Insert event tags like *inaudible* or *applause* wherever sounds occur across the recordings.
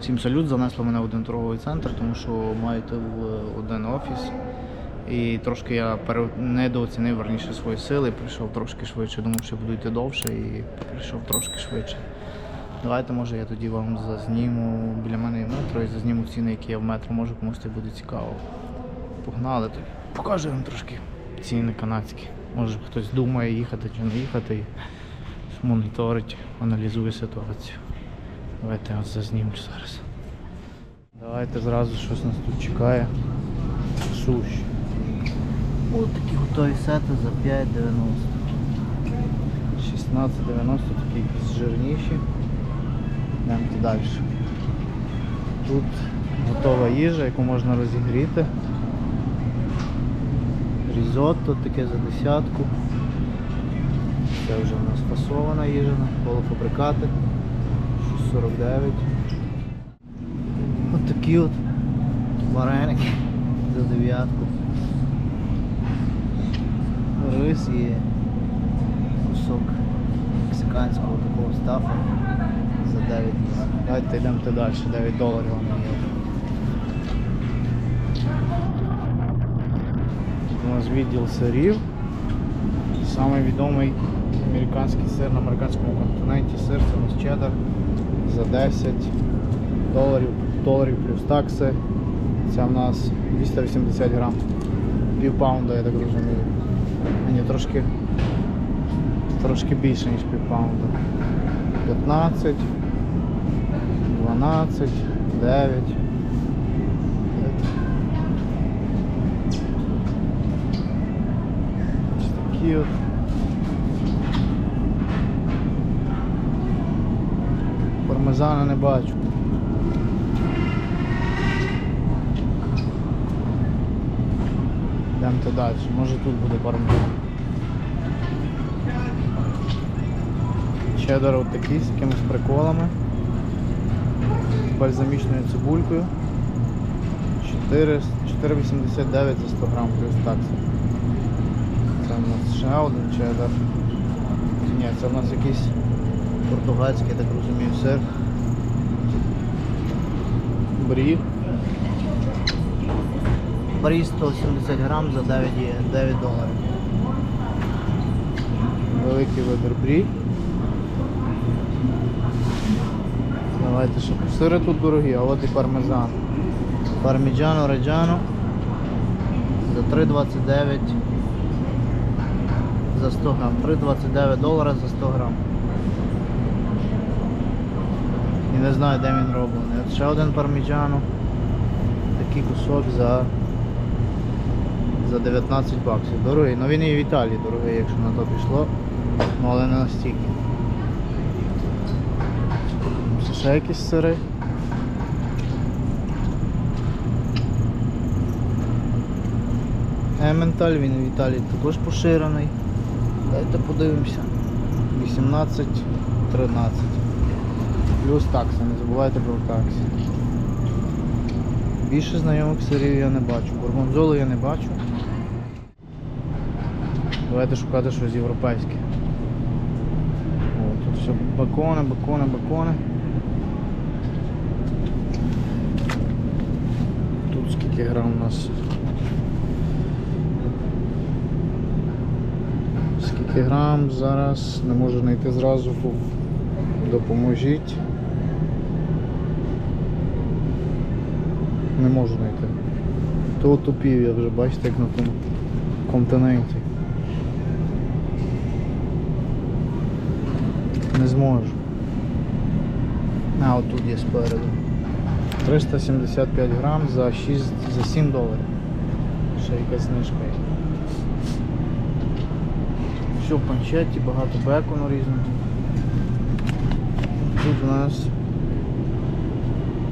Всім салют, занесло мене в один торговий центр, тому що маєте в один офіс. І трошки я пере... недооцінив верніше свої сили, прийшов трошки швидше, думав, що буду йти довше і прийшов трошки швидше. Давайте, може, я тоді вам зазніму біля мене є метро і зазніму ціни, які є в метро, може комусь це буде цікаво. Погнали тоді. Покажу вам трошки ціни канадські. Може хтось думає їхати чи не їхати моніторить, аналізує ситуацію. Давайте я от зазніму зараз. Давайте зразу щось нас тут чекає. Суші. Ось такі готові сети за 5,90. 16,90 такі якісь жирніші. Йдемо далі. Тут готова їжа, яку можна розігріти. Різотто таке за десятку. Це вже у нас фасована їжа, полуфабрикати. 6,49. Ось такі от вареники за дев'ятку. Рис і кусок мексиканського такого стафу за 9 євро. Давайте йдемо далі, 9 доларів воно є. У нас відділ сирів. Самий відомий американський сир на американському континенті. Сир це у нас чеддер за 10 доларів, доларів плюс такси. Це в нас 280 грам. Пів паунда, я так розумію. Ні, трошки, трошки більше, ніж пів паунда. 15, 12, 9. Ось такі от. Пармезана не бачу. Йдемте далі. Може тут буде пармезан. Чеддер от такий з якимись приколами. З бальзамічною цибулькою. 4,89 за 100 грам плюс такса. Це у нас ще один чеддер. Ні, це в нас якийсь португальський, я так розумію, сир. Брі. Брі 170 грам за 9, 9 доларів. Великий вибір брі. Давайте ще сири тут дорогі, а от і пармезан. Парміджано Реджано за 3,29 за 100 грам. 3,29 долара за 100 грам. І не знаю де він роблений. От ще один парміджано. Такий кусок за за 19 баксів. Дорогий. Ну він і в Італії дорогий, якщо на то пішло. Ну але не настільки. Це ще якісь сири. Ементаль, він в Італії також поширений. Дайте подивимося. 18, 13. Плюс такса, не забувайте про таксі. Більше знайомих сирів я не бачу. Горгонзолу я не бачу. Давайте шукати щось європейське. О, тут все бакони, бакони, бакони. Тут скільки грам у нас? Скільки грам зараз не можу знайти зразу. Допоможіть. Не можу знайти. То тупів я вже бачите, як на тому континенті. Не зможу. А, от тут є спереду. 375 грам за 6, за 7 доларів. Ще якась знижка є. Все в панчеті, багато бекону різного. Тут у нас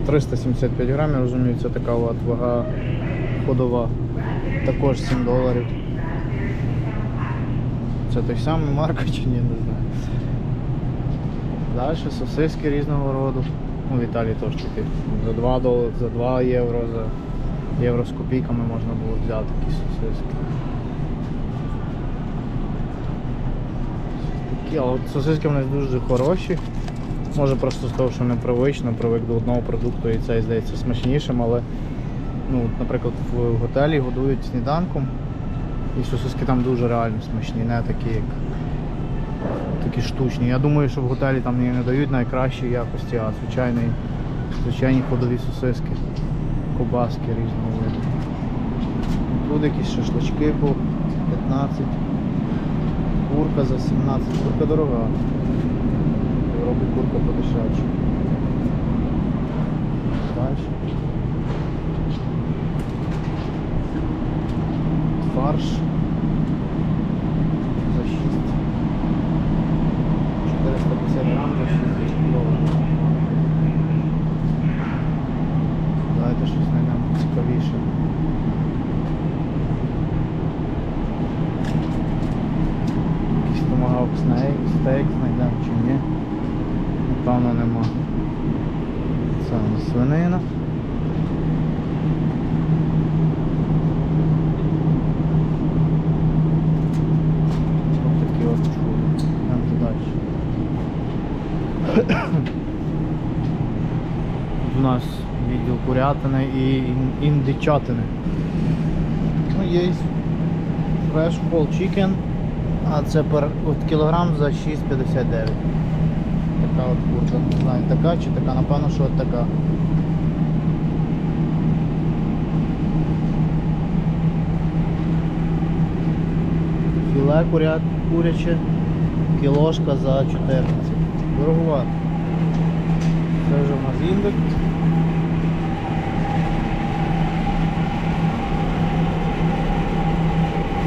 375 грам, я розумію, це така от вага ходова. Також 7 доларів. Це той самий марка чи ні, не знаю. Далі сосиски різного роду. Ну, в Італії теж такі. За 2 долари, за 2 євро, за євро з копійками можна було взяти такі сосиски. Такі, а от сосиски в нас дуже хороші. Може просто з того, що непривично, привик до одного продукту і цей здається смачнішим, але ну, наприклад, в готелі годують сніданком. І сосиски там дуже реально смачні, не такі, як такі штучні. Я думаю, що в готелі там не дають найкращої якості, а звичайний, звичайні ходові сосиски, кобаски різного виду. Тут якісь шашлички по 15, курка за 17, курка дорога. В Європі курка подешевше. Далі. Фарш за 6. 450 грам за 6 доларів. Давайте щось знайдемо цікавіше. Свинина. Ось такі от. Далі. У нас відділ курятини і індичатини. Ну, є Fresh Whole Chicken, а це пер, от кілограм за 6,59. Така от курка. Не знаю, така чи така, напевно, що от така. Філе куря... куряче, кілошка за 14. Дороговато. Це вже в нас індекс.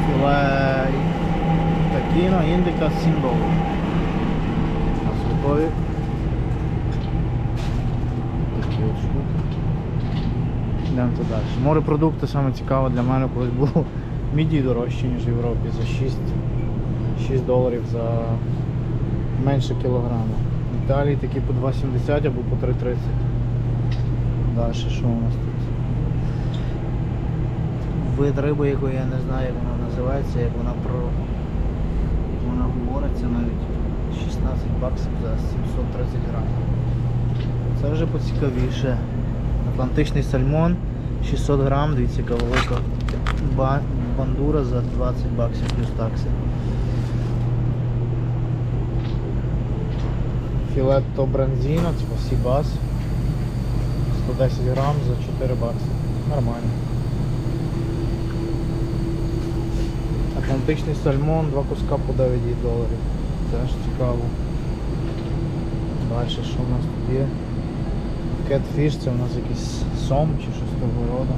Філе такіно, індика 7 доларів. Штуки. Йдемо далі. Морепродукти саме для мене колись було *laughs* міді дорожче, ніж в Європі за 6, 6 доларів за менше кілограма. В Італії такі по 2,70 або по 3,30. Далі що у нас тут? Вид риби, якої я не знаю, як вона називається, як вона про. Як вона говориться навіть 16 баксів за 730 грамів. Це вже поцікавіше. Атлантичний сальмон 600 грам, дивіться, яка бандура за 20 баксів плюс такси. Філетто бранзіно, типу Сібас. 110 грам за 4 бакси. Нормально. Атлантичний сальмон, два куска по 9 доларів. Теж цікаво. Далі що у нас тут є? Catfish, це у нас якийсь сом чи щось того роду.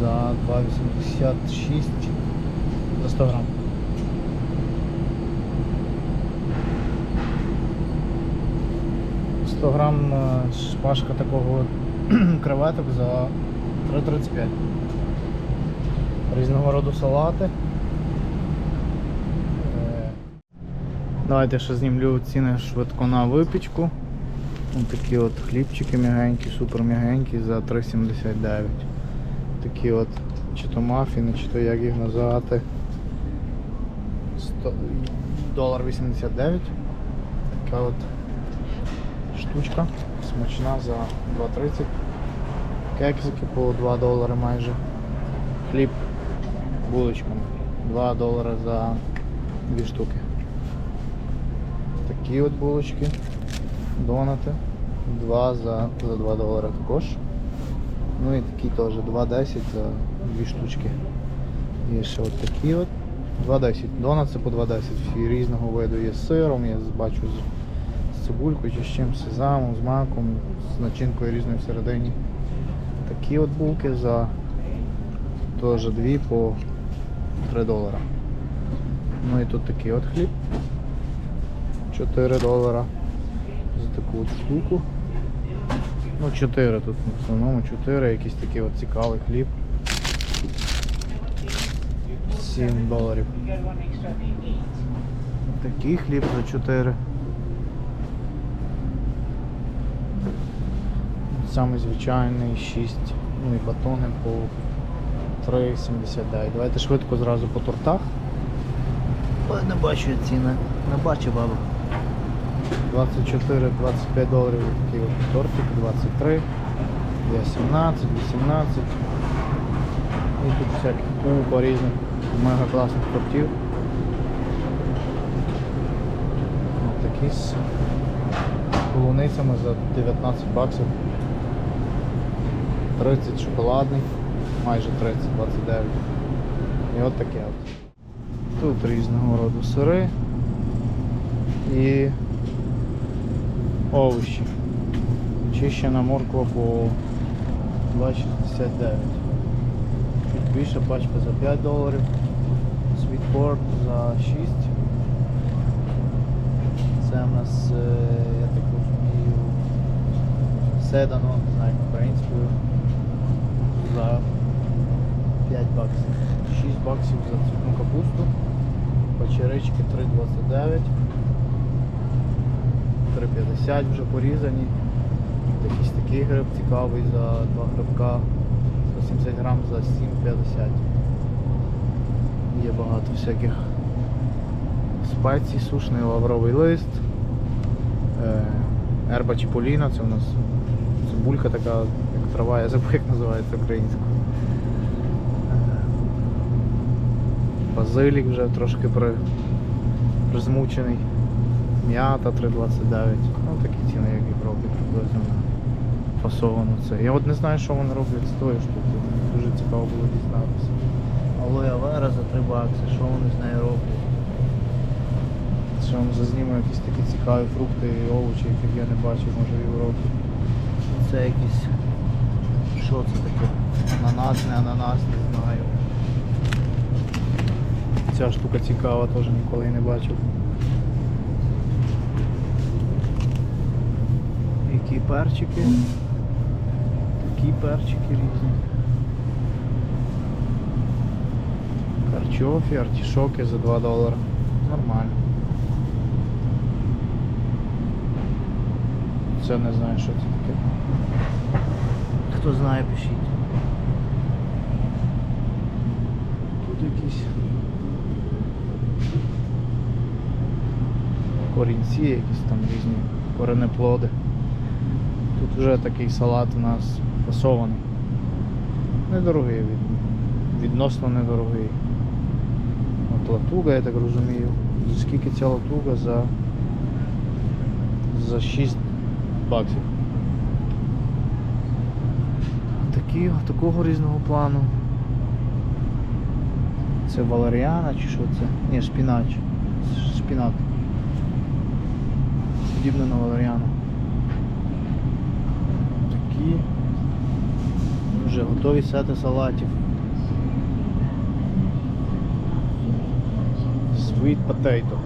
За 2,86 за 100 грам. «100 грам е, шпажка такого *clears throat* креветок за 3,35. Різного роду салати. Давайте ще знімлю ціни швидко на випічку. Ось такі от хлібчики м'ягенькі, супер м'ягенькі за 3,79. Такі от чи то мафіни, чи то як їх називати. 100 долар 89. Така от штучка. Смачна за 2,30. Кексики по 2 долари майже. Хліб булочками. 2 долари за 2 штуки. Такі от булочки. Донати. 2 за, за 2 долари також. Ну і такі теж 2,10 за 2 штучки. Є ще от такі от. 2,10. Донати по 2,10. Всі різного виду є з сиром, з- бачу з, цибулькою чи з чим, з сезамом, з маком, з начинкою різною всередині. Такі от булки за теж 2 по 3 долара. Ну і тут такий от хліб. 4 долара за таку от штуку. Ну 4 тут в основному 4, якийсь такий от цікавий хліб. 7 доларів. Такий хліб за 4. Самий звичайний 6. Ну і батони по 3,79. Давайте швидко зразу по тортах. Не бачу ціни. Не бачу, баба. 24-25 доларів такий от тортик, 23, є 17, 18. І тут всяких купа різних мега класних тортів. Такі з полуницями за 19 баксів. 30 шоколадний, майже 30, 29. І от таке от. Тут різного роду сири і овочі. Чищена морква по 2,69. Чуть більша пачка за 5 доларів. Світпорт за 6. Це в нас, е, я так розумію, седано, не знаю українською, за 5 баксів. 6 баксів за цвітну капусту. Печерички 3,29. 3,50 вже порізані. Якийсь такий гриб цікавий за 2 грибка. 170 грам за 7,50. Є багато всяких спецій, сушний лавровий лист. Е, Ерба чіполіна, це у нас цибулька така, як трава, я забув, як називається українською. Е, Базилік вже трошки при, призмучений. М'ята 3,29. Ну такі ціни, як в Європі приблизно фасовано це. Я от не знаю, що вони роблять з тої штуки. Дуже цікаво було дізнатися. Алоє вера за 3 бакси, що вони з нею роблять? Що вам зазніму якісь такі цікаві фрукти і овочі, яких я не бачив, може в Європі. Це якісь. Що це таке? Ананас, не ананас, не знаю. Ця штука цікава, теж ніколи не бачив. Які перчики. Такі перчики різні. Карчофі, артішоки за 2 долари. Нормально. Це не знаю, що це таке. Хто знає, пишіть. Тут якісь корінці, якісь там різні коренеплоди. Вже такий салат у нас фасований. Недорогий, від- відносно недорогий. От латуга, я так розумію. Скільки ця латуга? За, за 6 баксів. Такі, такого різного плану. Це валеріана чи що це? Ні, шпінач. Шпінат. Подібне на валеріану. Такі вже готові сети салатів. Sweet potato.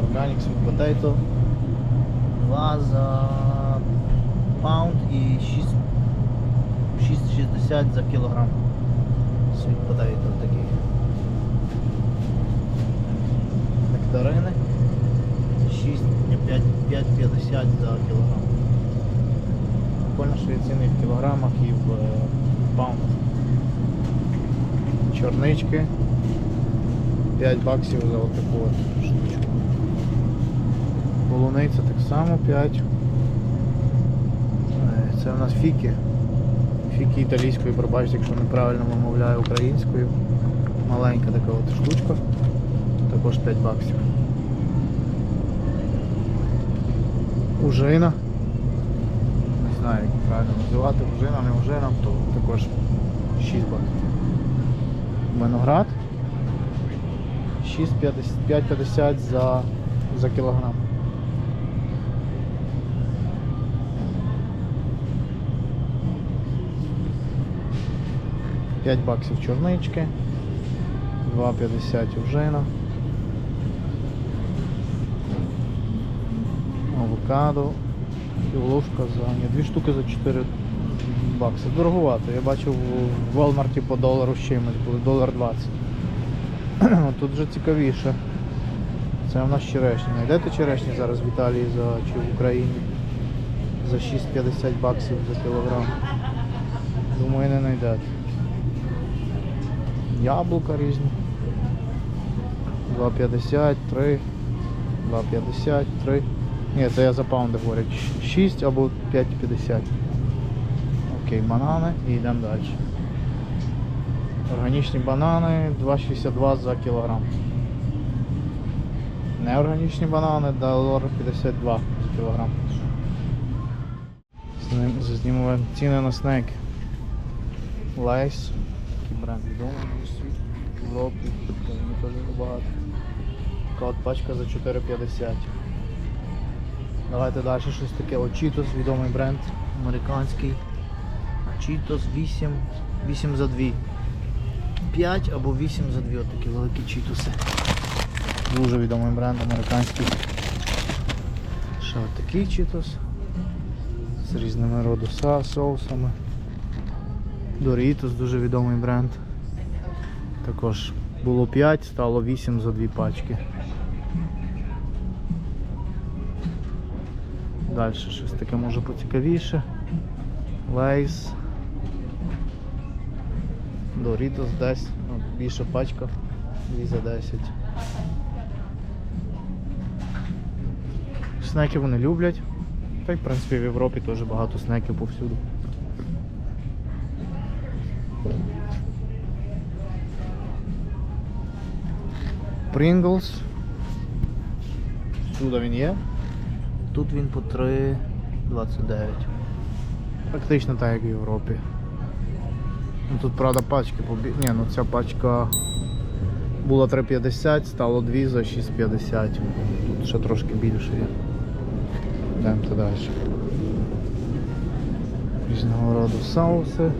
Organic sweet potato. 2 за паунд і 6,60 за кілограм. Sweet potato такий. Нектарини. 6, ні, 5, 5,50 за кілограм. Прикольно, ціни в кілограмах і в, е, в. Чорнички. 5 баксів за отаку от штучку. Полуниця так само 5. Е, Це у нас фіки. Фіки італійською, пробачте, якщо неправильно вимовляю українською. Маленька така от штучка. Також 5 баксів. Ужина. Знаю, як правильно називати. Ужина, не ужина, то також 6 баксів. Виноград. 6,50 за, за кілограм. П'ять баксів чорнички, 2,50 ужина, авокадо, ложка за... Ні, дві штуки за 4 бакси. Дороговато. Я бачив в Walmart по долару з чимось, були долар 20. *clears throat* Тут вже цікавіше. Це у нас черешня. Знайдете черешні зараз в Італії за, чи в Україні за 6,50 баксів за кілограм. Думаю, не знайдете. Яблука різні. 2,50, 3, 2,50, 3. Ні, це я за паунди говорю. 6 або 5,50. Окей, банани і йдемо далі. Органічні банани 2,62 за кілограм. Неорганічні банани долар 52 за кілограм. Знім- Знімемо ціни на снеки. Лейс. Такий бренд відомий в світі. В Європі. Багато. Така от пачка за 4,50. Давайте далі щось таке. О, Cheetos, відомий бренд американський. Cheetos 8, 8 за 2. 5 або 8 за 2 такі великі чітуси. Дуже відомий бренд американський. Ще от такий чітус. З різними родуса, соусами. Doritos дуже відомий бренд. Також було 5, стало 8 за 2 пачки. Далі щось таке може поцікавіше. Лейс. Doritos десь. От, більша пачка. 2 за 10. Снеки вони люблять. Та й в принципі в Європі теж багато снеків повсюду. Pringles. Сюди він є. Тут він по 3,29. Практично так, як в Європі. Ну, Тут, правда, пачки побі... Ні, ну ця пачка була 3,50, стало 2 за 6,50. Тут ще трошки більше є. Йдемо далі. Різного роду соуси.